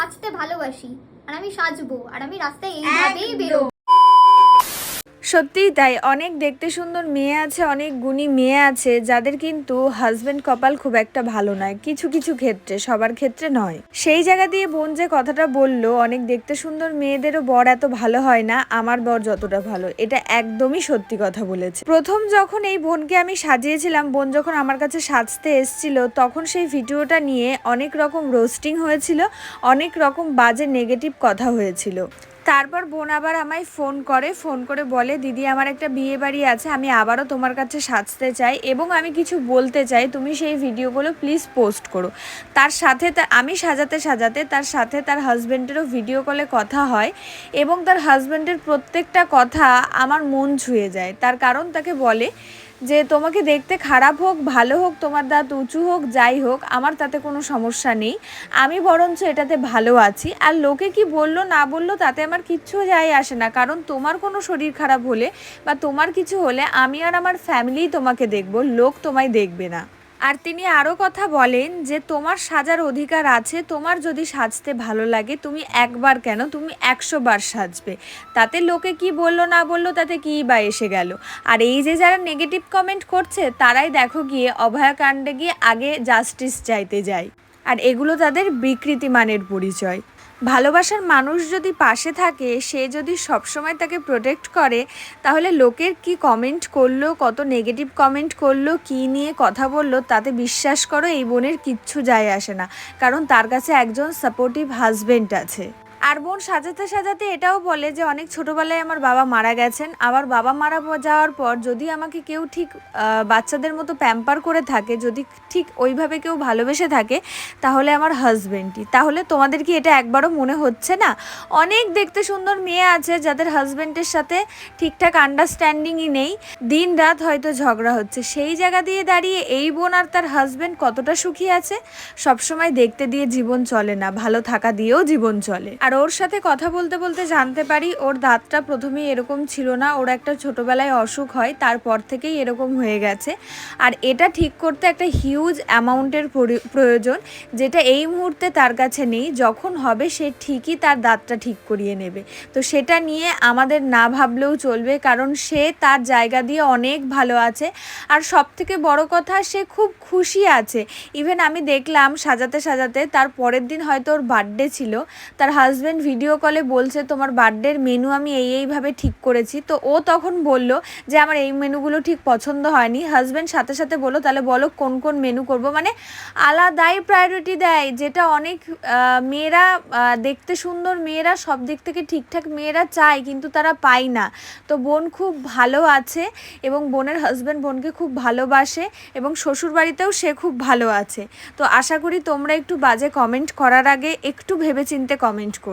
সাজতে ভালোবাসি। আর আমি সাজবো আর আমি রাস্তায় এইভাবেই বেরোবো। সত্যিই তাই। অনেক দেখতে সুন্দর মেয়ে আছে, অনেক গুণী মেয়ে আছে, যাদের কিন্তু হাজবেন্ড কপাল খুব একটা ভালো নয়, কিছু কিছু ক্ষেত্রে, সবার ক্ষেত্রে নয়। সেই জায়গা দিয়ে বোন যে কথাটা বলল, অনেক দেখতে সুন্দর মেয়েদেরও বর এত ভালো হয় না, আমার বর যতটা ভালো, এটা একদমই সত্যি কথা বলেছে। প্রথম যখন এই বোনকে আমি সাজিয়েছিলাম, বোন যখন আমার কাছে সাজতে এসছিল, তখন সেই ভিডিওটা নিয়ে অনেক রকম রোস্টিং হয়েছিল, অনেক রকম বাজে নেগেটিভ কথা হয়েছিল। তারপর বোন আবার আমায় ফোন করে ফোন করে বলে, দিদি, আমার একটা বিয়ে বাড়ি আছে, আমি আবারও তোমার কাছে সাজতে চাই এবং আমি কিছু বলতে চাই, তুমি সেই ভিডিওগুলো প্লিজ পোস্ট করো। তার সাথে আমি সাজাতে সাজাতে তার সাথে তার হাজব্যান্ডেরও ভিডিও কলে কথা হয় এবং তার হাজব্যান্ডের প্রত্যেকটা কথা আমার মন ছুঁয়ে যায়। তার কারণ তাকে বলে যে তোমাকে দেখতে খারাপ হোক, ভালো হোক, তোমার দাঁত উঁচু হোক, যাই হোক, আমার তাতে কোনো সমস্যা নেই। আমি বরঞ্চ এটাতে ভালো আছি। আর লোকে কি বলল, না বলল, তাতে আমার কিচ্ছু যায় আসে না। কারণ তোমার কোনো শরীর খারাপ হলে বা তোমার কিছু হলে আমি আর আমার ফ্যামিলিই তোমাকে দেখব, লোক তোমায় দেখবে না। আর তিনি আরও কথা বলেন যে, তোমার সাজার অধিকার আছে, তোমার যদি সাজতে ভালো লাগে, তুমি একবার কেন, তুমি একশো বার সাজবে। তাতে লোকে কি বলল না বলল, তাতে কী বা এসে গেল? আর এই যে যারা নেগেটিভ কমেন্ট করছে, তারাই দেখো গিয়ে অভয়াকাণ্ডে গিয়ে আগে জাস্টিস চাইতে যায়। আর এগুলো তাদের বিকৃতি মানের পরিচয়। ভালোবাসার মানুষ যদি পাশে থাকে, সে যদি সবসময় তাকে প্রোটেক্ট করে, তাহলে লোকের কি কমেন্ট করল, কত নেগেটিভ কমেন্ট করল, কি নিয়ে কথা বলল, তাতে বিশ্বাস করো এই বোনের কিচ্ছু যায় আসে না। কারণ তার কাছে একজন সাপোর্টিভ হাজবেন্ড আছে। আর বোন সাজাতে সাজাতে এটাও বলে যে অনেক ছোটোবেলায় আমার বাবা মারা গেছেন। আবার বাবা মারা যাওয়ার পর যদি আমাকে কেউ ঠিক বাচ্চাদের মতো প্যাম্পার করে থাকে, যদি ঠিক ওইভাবে কেউ ভালোবেসে থাকে, তাহলে আমার হাজব্যান্ডই তাহলে তোমাদের কি এটা একবারও মনে হচ্ছে না? অনেক দেখতে সুন্দর মেয়ে আছে যাদের হাজব্যান্ডের সাথে ঠিকঠাক আন্ডারস্ট্যান্ডিংই নেই। দিন রাত হয়তো ঝগড়া হচ্ছে। সেই জায়গা দিয়ে দাঁড়িয়ে এই বোন আর তার হাজব্যান্ড কতটা সুখী আছে, সবসময় দেখতে দিয়ে জীবন চলে না। ভালো থাকা দিয়েও জীবন চলে। আর ওর সাথে কথা বলতে বলতে জানতে পারি ওর দাঁতটা প্রথমেই এরকম ছিল না, ওর একটা ছোটবেলায় অসুখ হয়, তারপর থেকেই এরকম হয়ে গেছে। আর এটা ঠিক করতে একটা হিউজ অ্যামাউন্টের প্রয়োজন, যেটা এই মুহূর্তে তার কাছে নেই, যখন হবে সে ঠিকই তার দাঁতটা ঠিক করিয়ে নেবে। তো সেটা নিয়ে আমাদের না ভাবলেও চলবে, কারণ সে তার জায়গা দিয়ে অনেক ভালো আছে। আর সব থেকে বড় কথা, সে খুব খুশি আছে। ইভেন আমি দেখলাম সাজাতে সাজাতে তার পরের দিন হয়তো ওর বার্থডে ছিল, তার হাজব্যান্ড ভিডিও কলে বলছে, তোমার বার্থডের মেনু আমি এই এইভাবে ঠিক করেছি। তো ও তখন বলল যে, আমার এই মেনুগুলো ঠিক পছন্দ হয়নি। হাজব্যান্ড সাথে সাথে বলল, তাহলে বলো কোন কোন মেনু করব? মানে আলাদাই প্রায়োরিটি দেয়, যেটা অনেক মেয়েরা দেখতে সুন্দর মেয়েরা সব দিক থেকে ঠিকঠাক মেয়েরা চায়, কিন্তু তারা পায় না। তো বোন খুব ভালো আছে এবং বোনের হাজব্যান্ড বোনকে খুব ভালোবাসে এবং শ্বশুর বাড়িতেও সে খুব ভালো আছে। তো আশা করি তোমরা একটু বাজে কমেন্ট করার আগে একটু ভেবেচিন্তে কমেন্ট করো।